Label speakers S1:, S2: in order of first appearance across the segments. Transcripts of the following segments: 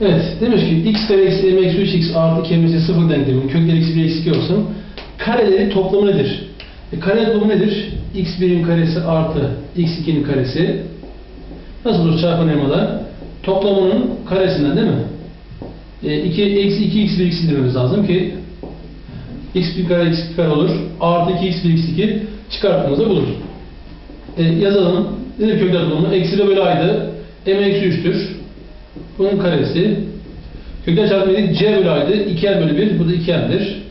S1: Evet, demiş ki x kare eksi m eksi 3x artı kelimesi sıfır denkleminin kökleri eksi 1 eksi 2 olsun. Kareleri toplamı nedir? E, kare toplamı nedir? x1'in karesi artı x2'nin karesi. Nasıl olur çarpan elmalar? Toplamının karesinden değil mi? E, 2, eksi 2 x1 x2 dememiz lazım ki x1 kare x2 kare olur. Artı 2 x1 x2 çıkarttığımızda buluruz. E, yazalım. Nedir kökler toplamı? Eksi ile bölü aydı. m eksi 3'tür. Bunun karesi. Kökler çarpımı c bölü aydı. 2m bölü 1. Bu da 2m'dir.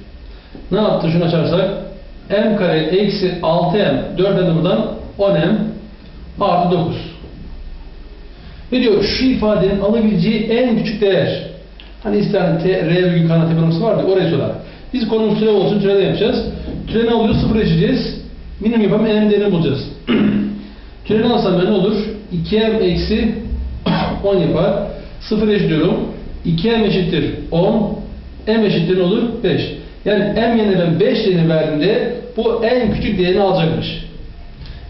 S1: Ne yaptı? Şunu açarsak m kare eksi 6m 4m buradan 10m artı 9. Ne diyor? Şu ifadenin alabileceği en küçük değer. Hani ister t, r virgül kanat yapılması vardı. Oraya sorar. Biz konumuz türev olsun. Türevden yapacağız. Türev ne oluyor? Sıfır eşeceğiz. Minimum yapalım. n değerini bulacağız. Türev alsam ben ne olur? 2m eksi 10 yapar. 0 eşitliyorum. 2m eşittir 10. m eşittir ne olur? 5. Yani m yerine ben 5 değerini verdiğimde bu en küçük değerini alacakmış.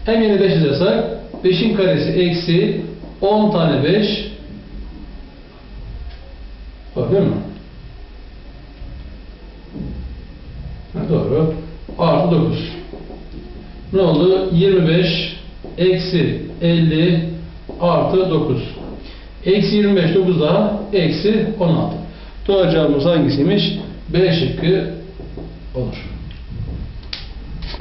S1: m yerine 5 yazarsak 5'in karesi eksi 10 tane 5 Doğru değil? Ha, doğru. Artı 9. Ne oldu? 25 eksi 50 artı 9. Eksi 25, 9 daha, eksi 16. Doğru cevabımız hangisiymiş? B şıkkı olur.